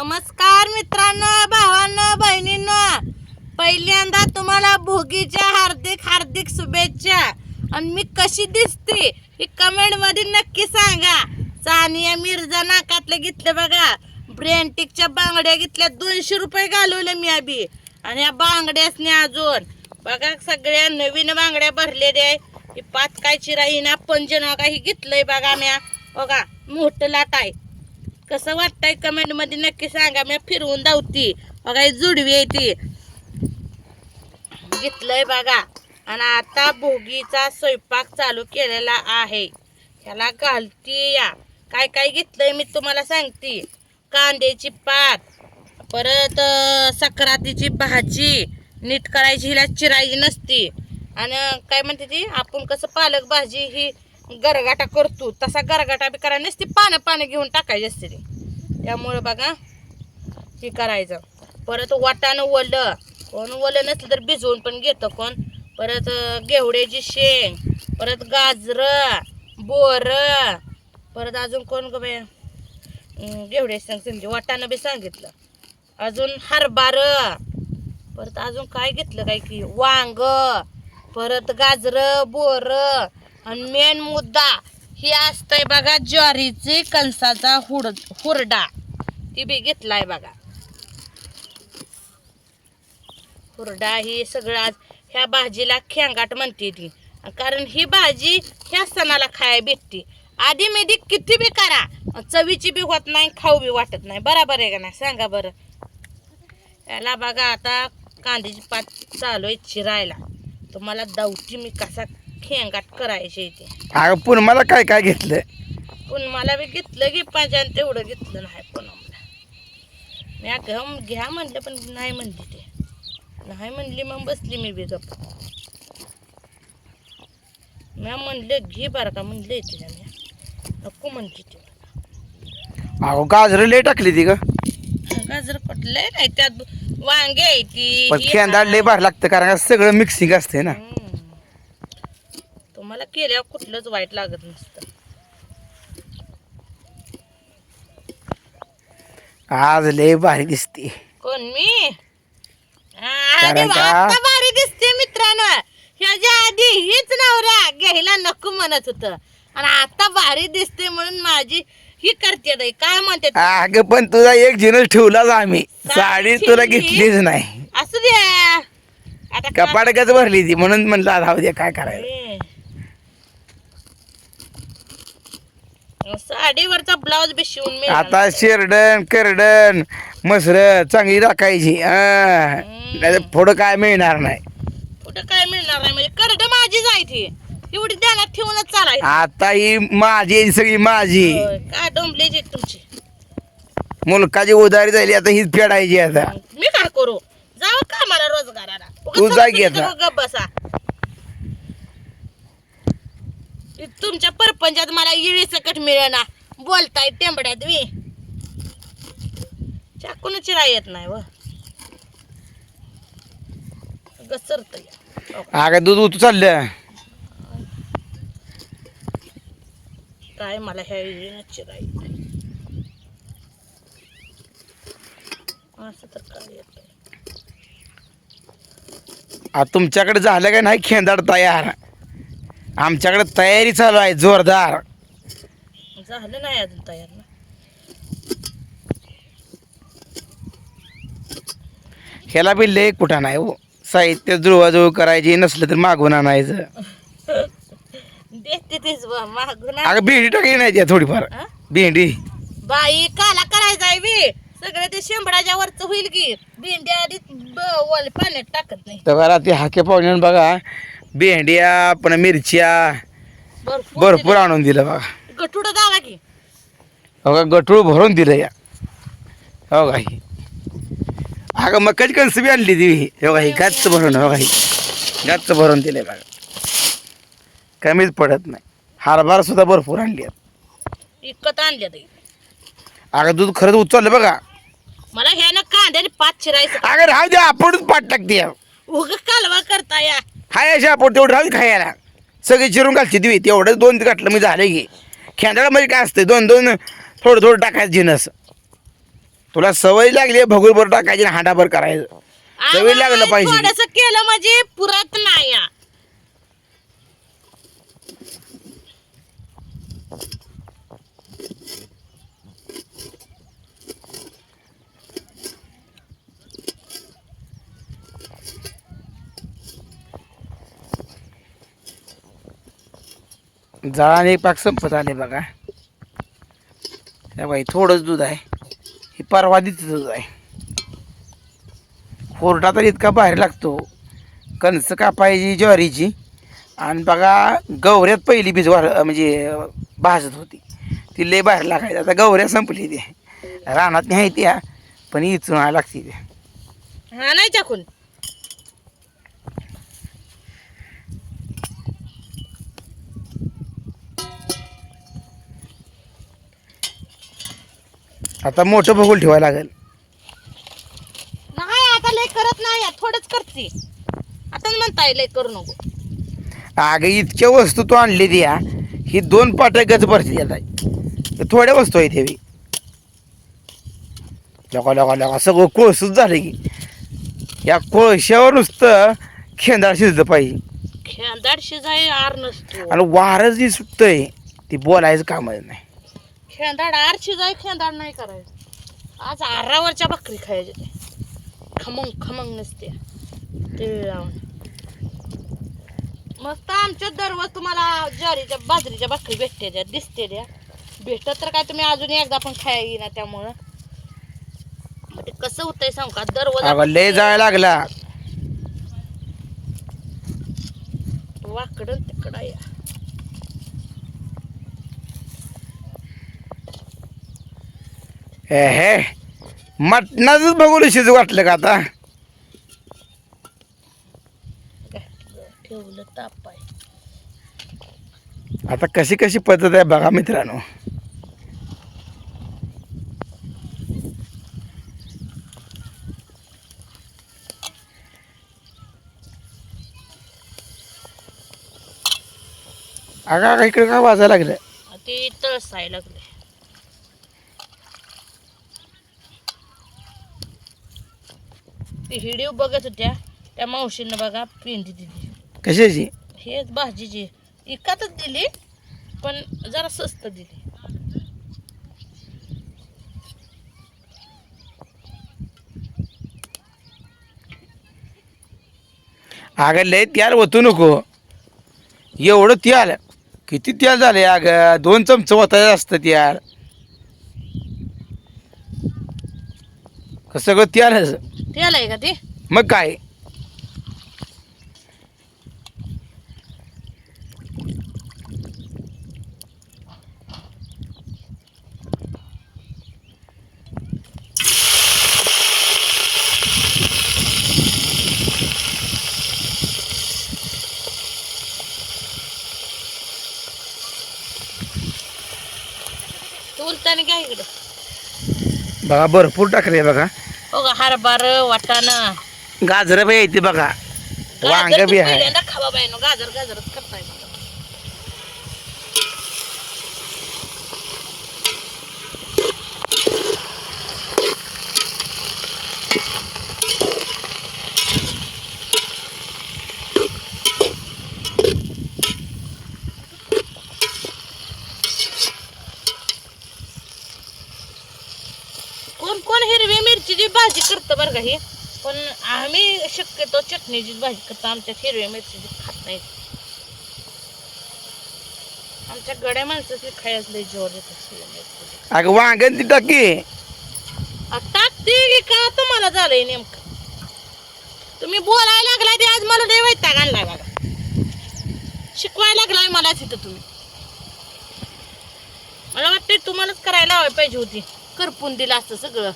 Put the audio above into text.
नमस्कार मित्रांनो भावांनो बहिणींनो. पहिल्यांदा तुम्हाला भोगीच्या हार्दिक हार्दिक शुभेच्छा. आणि मी कशी दिसते ही कमेंटमध्ये नक्की सांगा. सानिया मिर्झा नाकातलं घेतलं बघा. ब्रेंटिकच्या बांगड्या घेतल्या दोनशे रुपये घालवले मी आधी. आणि या बांगड्यासने अजून बघा सगळ्या नवीन बांगड्या भरलेल्या आहे ही पाच काय चिराई ना पंजन का ही घेतलंय बघा म्या. बघा मोठं लाट आहे. कसं वाटतंय कमेंटमध्ये नक्की सांगा. मी फिरवून धावती. बघा जुडवी आहे ती. घेतलंय बघा. आणि आता भोगीचा स्वयंपाक चालू केलेला आहे. ह्याला घालती या. काय काय घेतलंय मी तुम्हाला सांगते. कांद्याची पात परत सक्रातीची भाजी नीट करायची हिला चिरायची नसती. आणि काय म्हणते ती? आपण कसं पालक भाजी ही गरगाटा करतो. तसा गरगाटा बी करायला नसते पानं पानं घेऊन टाकायची असते ती. त्यामुळं बघा हे करायचं. परत वाटाणं ओलं. कोण ओलं नसलं तर भिजवून पण घेतं कोण. परत घेवड्याची शेंग परत गाजरं बोर. परत अजून कोण ग बाय अं, घेवड्याची शेंग समजे वाटाणं बी सांगितलं. अजून हरभार परत अजून काय घेतलं काय की? वांग. परत गाजर बोर. आणि मेन मुद्दा ही असतंय बघा ज्वारीची कणसाचा हुड हुरडा. ती बी घेतलाय बघा. हुरडा ही सगळं ह्या भाजीला खेंगाट म्हणते ती. कारण ही भाजी ह्या सणाला खायला भेटते. आधी मेधी किती बी करा चवीची बी होत नाही खाऊ बी वाटत नाही. बरोबर आहे का नाही? सांगा बरं. याला बघा आता कांद्याची पात चालू आहे चिरायला. तुम्हाला दौटी मी कसा खेंगाट करायची ते अगं पण मला काय काय घेतलं पण मला बी घेतलं की पाहिजे तेवढं घेतलं नाही पण मी घ्या घ्या म्हणलं पण नाही म्हणली ते. नाही म्हणली मग बसली मी बी गप मी म्हणलं घे बरं का म्हणलं तिला मी नको म्हणली ती अगं गाजरं लय टाकली ती ग. गाजर पटलंय नाही त्यात वांगे आहे ती पण ही लय भारी लागतं कारण का सगळं मिक्सिंग असते ना. हम्म. तुम्हाला केल्यावर कुठलंच वाईट लागत नसतं आज लय भारी दिसते कोण मी का? आता भारी दिसते मित्रांनो ह्याच्या आधी हीच नवरा घ्यायला नको म्हणत होत आणि आता भारी दिसते म्हणून माझी ही करते ताई. काय म्हणते ते? अगं पण तुझा एक जिनस ठेवलाच आम्ही साडी तुला ठेवली. घेतलीच नाही असू द्या आता का- कपाडकच भरली ती म्हणून म्हणलं राहू दे काय करायचं ए. साडीवरचा ब्लाऊज बी शिवून मी आता शेरडन करडन मसर चांगली राखायची नाही पुढं काय मिळणार नाही. कुठं काय मिळणार नाही? म्हणजे करड माझी जायची एवढी ध्यानात ठेवूनच चालायची. आता ही माझी सगळी माझी. होय, काय डोंबलेची तुमची? मुलकाची उधारी झाली आता हीच फेडायची आता. मी काय करू? जाऊ का मला रोजगाराला तू उगाच जा की आता. गप्प बसा. तुमच्या परपंचात मला इळी सकट मिळेना. बोलताय टेंबड्यात मी चाकून चिरा येत नाही व? घसरत अगं दूध उतू चाललं काय मला ह्या इळीनं चिरा येत नाही. असं तर काय येत तुमच्याकडे झालं का नाही खेंदाड तयार आमच्याकडे तयारी चालू आहे जोरदार. झालं नाही अजून तयार ना. ह्याला बी लय कुठं नाही हो. साहित्य जुळवाजुळव करायची नसलं तर मागून आणायचं. देते तेच मागून. अगं भेंडी टाकली नाही त्या थोडीफार. हा? भेंडी. बाई काला करायचा आहे बी. सगळं ते शेंबडाच्या वरच होईल की. भेंड्या आधी ब- पाण्यात टाकत नाही. तर ते हाके पाहुण्यानं बघा. भेंड्या पण मिरच्या भरपूर आणून दिलं बघा. गटुड दावा की? बघा गटूळ भरून दिलं या. हो काही अगं मकाची कणस बी आणली ती? हो काही गच्च भरून हो काही गच्च भरून दिले बघा. कमीच पडत नाही. हरभरा सुद्धा भरपूर आणली आहेत. इकत आणल्या ताई. अगं दूध खरंच उचललं बघा. मला ह्यानं कांद्याने पाच चिरायचं अगं राहू द्या आपणच पाठ टाकते उग कालवा करता या हाय अशा आपण तेवढं राहू दे खायला. सगळी चिरून घालते तुम्ही तेवढंच दोन घातलं मी झालं की. खेंदाळामध्ये काय असतं दोन दोन थोडं थोडं टाकायचं जिनस तुला सवय लागली भगुरभर टाकायची हांडाभर करायचं. सवय लागलं पाहिजे. केलं म्हणजे पुरत नाही. जळाने पाक संपत आले बघा. बाई थोडंच दूध आहे. हे परवादीचं दूध आहे. कोरडा तर इतका बाहेर लागतो. कणसं कापायची ज्वारीची. आणि बघा गवऱ्यात पहिली बीज वाढ म्हणजे भाजत होती. ती लय बाहेर लागायची. आता गवऱ्या संपली ते. रानात नाही त्या पण इचून लागते ते. हा नाही टाकून आता मोठं भगोल ठेवायला लागेल. नाही आता लय करत नाही या, थोडंच करते. आता म्हणताय लय करू नको. अगं इतक्या वस्तू तू आणली द्या ही दोन पाट्या गच भरती आहे थोड्या वस्तू आहेत हेवी लगा लगा लगा सगळं कोळसूच झालं की. या कोळशावर नुसतं खेंदाळ शिजलं पाहिजे. खेळदाड शिजाय आर नसतो. आणि वारं जी सुटतंय ती बोलायचं कामच नाही. खेळदाड आर शिजाय खेळदाड नाही करायचं. आज आरावरच्या भाकरी खायच्या ते खमंग खमंग नसते ते लावून. मस्त आमच्या दररोज तुम्हाला ज्वारीच्या बाजरीच्या भाकरी भेटते द्या दिसते द्या भेटत तर काय तुम्ही अजून एकदा पण खाया येईना त्यामुळं. मग ते कसं होतंय सांगू का? दररोज लय जायला लागला वाकडं तिकडं या. हे मटणाचंच बघून शिजू वाटलं का आता? ठेवलं ताप आहे. आता कशी कशी पद्धत आहे बघा मित्रांनो. अगं इकडे काय वाजायला लागलं ते तळसाय लागले ते व्हिडिओ बघत होत्या. त्या मावशीनं बघा पेंडी दिली. कशाची? हेच भाजीची. इकातच दिली पण जरा स्वस्त दिली. अगं लय त्याल ओतू नको. एवढं त्याल. किती त्याल झाले अगं? दोन चमचं ओतायचं असतं त्याल. कसं सगळं त्याल त्याला आहे का ते? मग काय? इकडं. बघा भरपूर टाकले बघा. हो का हरभर वाटाणं. गाजरं बी येते बघा. वांग बी आहे. गाजर गाजरच करताय मला. कोण कोण हिरवी मिरचीची भाजी करतं बरं का ही पण आम्ही शक्यतो चटणीची भाजी करतो. आमच्यात हिरव्या मिरचीची खात नाही आमच्या गड्या माणसाची खायच लय जोर येत. अगं वांगण ती टाकी. टाकते की का? तुम्हाला झालंय नेमकं. तुम्ही बोलायला लागलाय ते आज मला लय वैताग आणलाय बघा. शिकवायला लागलाय मला तिथं तुम्ही. मला वाटतंय तुम्हालाच करायला लावायला पाहिजे होती. करपून दिलं असतं सगळं.